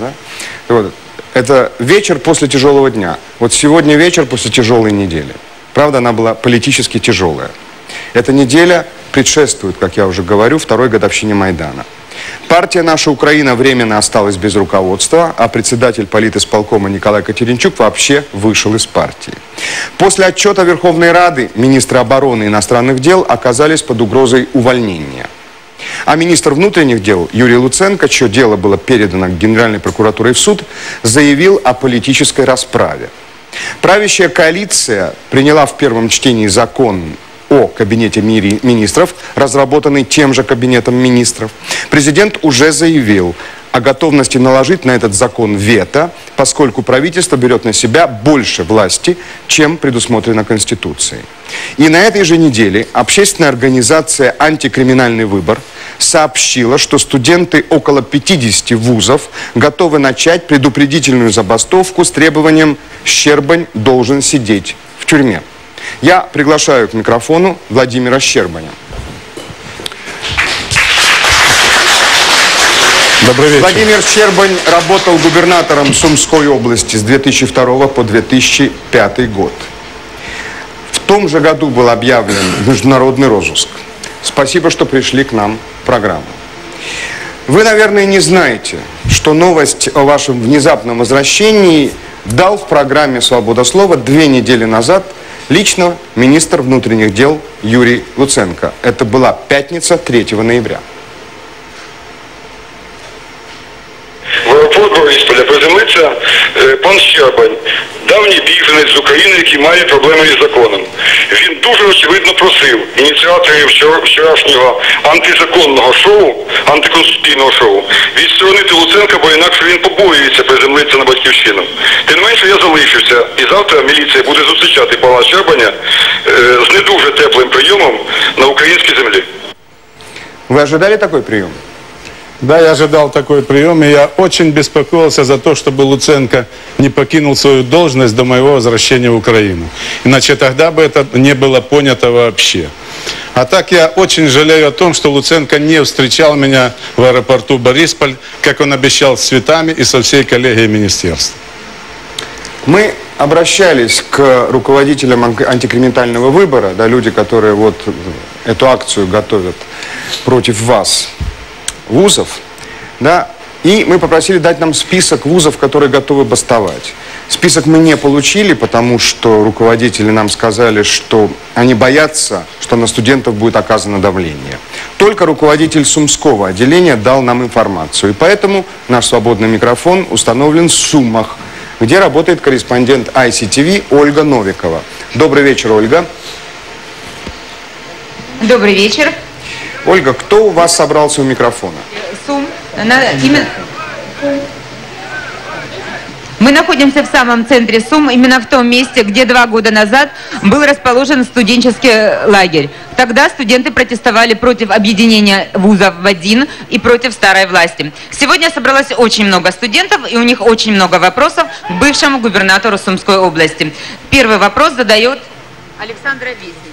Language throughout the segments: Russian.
Да? Вот. Это вечер после тяжелого дня. Вот сегодня вечер после тяжелой недели. Правда, она была политически тяжелая. Эта неделя предшествует, как я уже говорю, второй годовщине Майдана. Партия «Наша Украина» временно осталась без руководства, а председатель политисполкома Николай Катеринчук вообще вышел из партии. После отчета Верховной Рады министры обороны и иностранных дел оказались под угрозой увольнения. А министр внутренних дел Юрий Луценко, чье дело было передано Генеральной прокуратурой в суд, заявил о политической расправе. Правящая коалиция приняла в первом чтении закон о кабинете министров, разработанный тем же кабинетом министров. Президент уже заявил о готовности наложить на этот закон вето, поскольку правительство берет на себя больше власти, чем предусмотрено Конституцией. И на этой же неделе общественная организация «Антикриминальный выбор» сообщила, что студенты около 50 вузов готовы начать предупредительную забастовку с требованием «Щербань должен сидеть в тюрьме». Я приглашаю к микрофону Владимира Щербаня. Добрый вечер. Владимир Щербань работал губернатором Сумской области с 2002 по 2005 год. В том же году был объявлен международный розыск. Спасибо, что пришли к нам в программу. Вы, наверное, не знаете, что новость о вашем внезапном возвращении дал в программе «Свобода слова» две недели назад – Лично министр внутренних дел Юрий Луценко. Это была пятница 3 ноября. Щербань, давній біженець з України, який має проблеми із законом. Він дуже очевидно просив ініціаторів вчорашнього антизаконного шоу, антиконституційного шоу, відсторонити Луценка, бо інакше він побоюється приземлитися на батьківщину. Тим не менше я залишився, і завтра міліція буде зустрічати пана Щербаня з не дуже теплим прийомом на українській землі. Ви ожидали такой прием? Да, я ожидал такой прием, и я очень беспокоился за то, чтобы Луценко не покинул свою должность до моего возвращения в Украину. Иначе тогда бы это не было понято вообще. А так я очень жалею о том, что Луценко не встречал меня в аэропорту Борисполь, как он обещал, с цветами и со всей коллегией министерства. Мы обращались к руководителям антикриминального выбора, да, люди, которые вот эту акцию готовят против вас, вузов, да, и мы попросили дать нам список вузов, которые готовы бастовать. Список мы не получили, потому что руководители нам сказали, что они боятся, что на студентов будет оказано давление. Только руководитель Сумского отделения дал нам информацию. И поэтому наш свободный микрофон установлен в Сумах, где работает корреспондент ICTV Ольга Новикова. Добрый вечер, Ольга. Добрый вечер. Ольга, кто у вас собрался у микрофона? Сум. На, именно... Мы находимся в самом центре Сум, именно в том месте, где два года назад был расположен студенческий лагерь. Тогда студенты протестовали против объединения вузов в один и против старой власти. Сегодня собралось очень много студентов, и у них очень много вопросов к бывшему губернатору Сумской области. Первый вопрос задает Александра Визнич.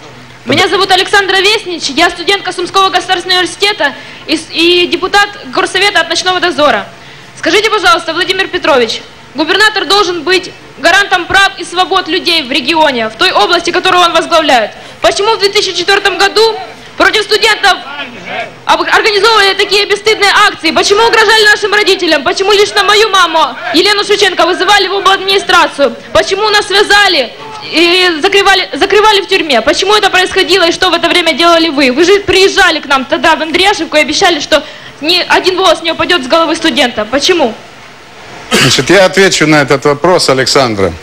Меня зовут Александра Веснич, я студентка Сумского государственного университета и, и депутат Горсовета от ночного дозора. Скажите, пожалуйста, Владимир Петрович, губернатор должен быть гарантом прав и свобод людей в регионе, в той области, которую он возглавляет. Почему в 2004 году против студентов организовывали такие бесстыдные акции? Почему угрожали нашим родителям? Почему лично мою маму, Елену Шевченко, вызывали в администрацию? Почему нас связали и закрывали, закрывали в тюрьме. Почему это происходило и что в это время делали вы? Вы же приезжали к нам тогда в Андреашевку и обещали, что ни один волос не упадет с головы студента. Почему? Значит, я отвечу на этот вопрос, Александра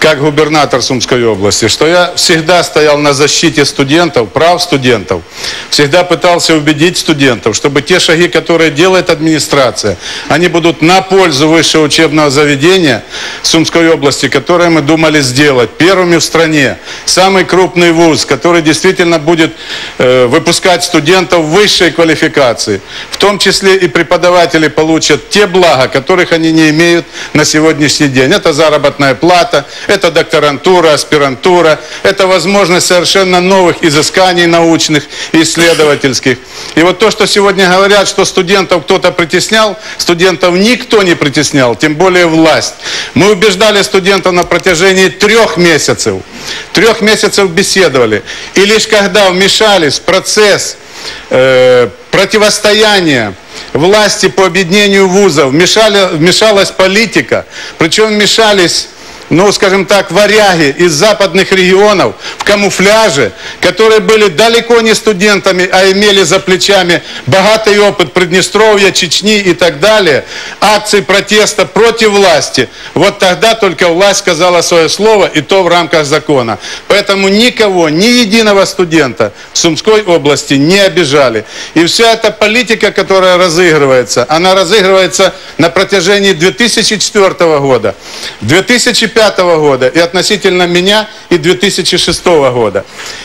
как губернатор Сумской области, что я всегда стоял на защите студентов, прав студентов, всегда пытался убедить студентов, чтобы те шаги, которые делает администрация, они будут на пользу высшего учебного заведения Сумской области, которое мы думали сделать первыми в стране. Самый крупный вуз, который действительно будет э, выпускать студентов высшей квалификации. В том числе и преподаватели получат те блага, которых они не имеют на сегодняшний день. Это заработная плата, Это докторантура, аспирантура, это возможность совершенно новых изысканий научных, исследовательских. И вот то, что сегодня говорят, что студентов кто-то притеснял, студентов никто не притеснял, тем более власть. Мы убеждали студентов на протяжении трех месяцев. Трех месяцев беседовали. И лишь когда вмешались в процесс э, противостояния власти по объединению вузов, вмешали, вмешалась политика, причем вмешались ну, скажем так, варяги из западных регионов в камуфляже, которые были далеко не студентами, а имели за плечами богатый опыт Приднестровья, Чечни и так далее, акции протеста против власти. Вот тогда только власть сказала свое слово, и то в рамках закона. Поэтому никого, ни единого студента в Сумской области не обижали. И вся эта политика, которая разыгрывается, она разыгрывается на протяжении 2004 года. 2005 2005 года и относительно меня и 2006 года.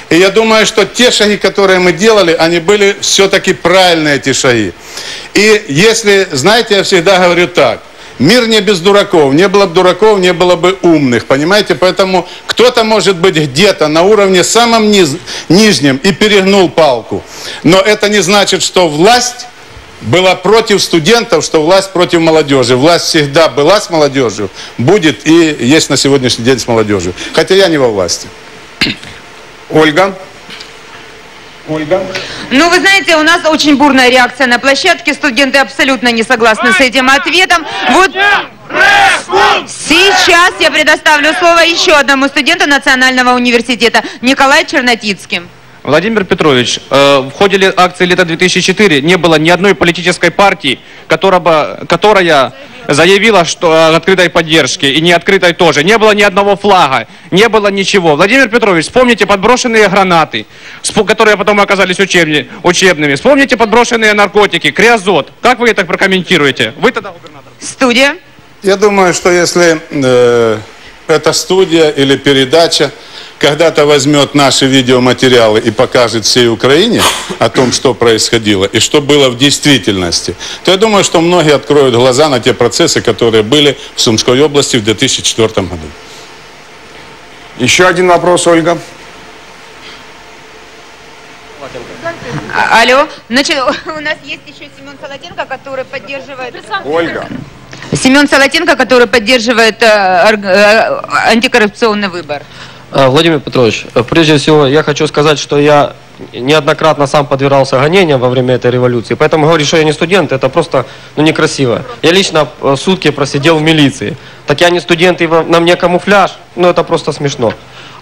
И я думаю, что те шаги, которые мы делали, они были все-таки правильные эти шаги. И если, знаете, я всегда говорю так, Мир не без дураков. Не было бы дураков, не было бы умных. Понимаете? Поэтому кто-то может быть где-то на уровне самом низ, нижнем и перегнул палку. Но это не значит, что власть была против студентов, что власть против молодежи. Власть всегда была с молодежью, будет и есть на сегодняшний день с молодежью. Хотя я не во власти. Ольга. Ольга. Ну, вы знаете, у нас очень бурная реакция на площадке. Студенты абсолютно не согласны с этим ответом. Вот сейчас я предоставлю слово еще одному студенту Национального университета, Николай Чернотицким. Владимир Петрович, э, в ходе акции «Лето-2004» не было ни одной политической партии, которая, бы, которая заявила что, о открытой поддержке, и не открытой тоже. Не было ни одного флага, не было ничего. Владимир Петрович, вспомните подброшенные гранаты, которые потом оказались учебни, учебными. Вспомните подброшенные наркотики, криозот. Как вы это прокомментируете? Вы тогда губернатор. Студия. Я думаю, что если э, эта студия или передача когда-то возьмет наши видеоматериалы и покажет всей Украине о том, что происходило и что было в действительности, то я думаю, что многие откроют глаза на те процессы, которые были в Сумской области в 2004 году. Еще один вопрос, Ольга. А, алло, значит, у нас есть еще Семен Солотенко, который поддерживает... Ольга. Семен Солотенко, который поддерживает э, э, антикоррупционный выбор. Э, Владимир Петрович, э, прежде всего я хочу сказать, что я неоднократно сам подвергался гонениям во время этой революции, поэтому говорить, что я не студент, это просто ну, некрасиво. Я лично э, сутки просидел в милиции. Так я не студент, и на мне камуфляж, ну это просто смешно.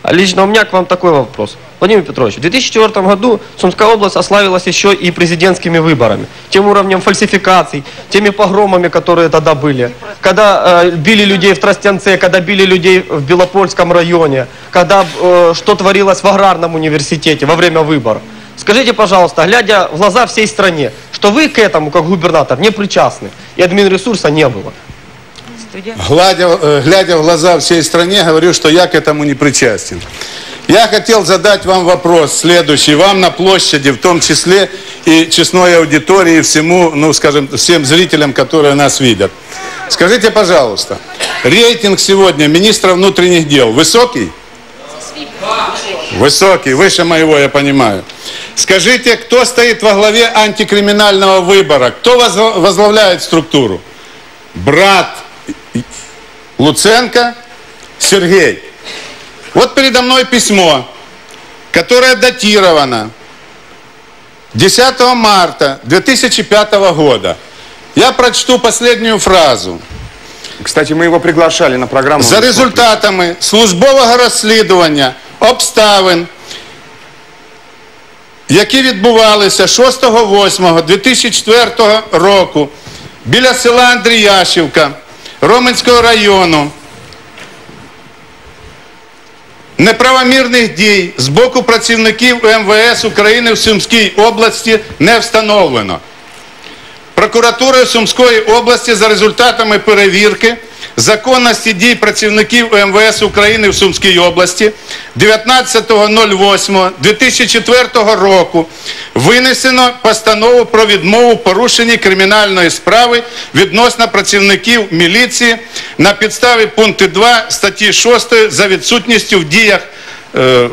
А лично у меня к вам такой вопрос. Владимир Петрович, в 2004 году Сумская область ославилась еще и президентскими выборами. Тем уровнем фальсификаций, теми погромами, которые тогда были. Когда э, били людей в Тростянце, когда били людей в Белопольском районе, когда э, что творилось в аграрном университете во время выборов. Скажите, пожалуйста, глядя в глаза всей стране, что вы к этому, как губернатор, не причастны, и админресурса не было. Глядя, э, глядя в глаза всей стране, говорю, что я к этому не причастен. Я хотел задать вам вопрос следующий. Вам на площади, в том числе и честной аудитории, всему, ну, скажем, всем зрителям, которые нас видят. Скажите, пожалуйста, рейтинг сегодня министра внутренних дел высокий? Высокий, выше моего, я понимаю. Скажите, кто стоит во главе антикриминального выбора? Кто возглавляет структуру? Брат Луценко Сергей. Вот передо мной письмо, которое датировано 10 марта 2005 года. Я прочту последнюю фразу. Кстати, мы его приглашали на программу. За результатами службового розслідування обставин, які відбувалися 6-8-2004 року біля села Андріяшівка Роменського району неправомірних дій з боку працівників МВС України в Сумській області не встановлено. Прокуратурою Сумської області за результатами перевірки законності дій працівників МВС України в Сумській області 19.08.2004 року винесено постанову про відмову в порушенні кримінальної справи відносно працівників міліції на підставі пункту 2 статті 6 за відсутністю в діях е,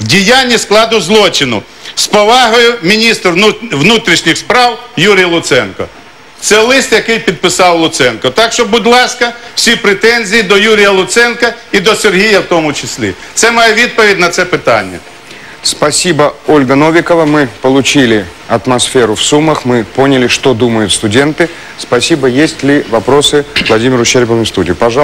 в діянні складу злочину. З повагою міністр внутрішніх справ Юрій Луценко. Це лист, який підписав Луценко. Так що, будь ласка, всі претензії до Юрія Луценка і до Сергія в тому числі. Це моя відповідь на це питання. Спасибо, Ольга Новикова. Мы получили атмосферу в Сумах, мы поняли, что думают студенты. Спасибо. Есть ли вопросы Владимиру Щербину в студии? Пожалуйста.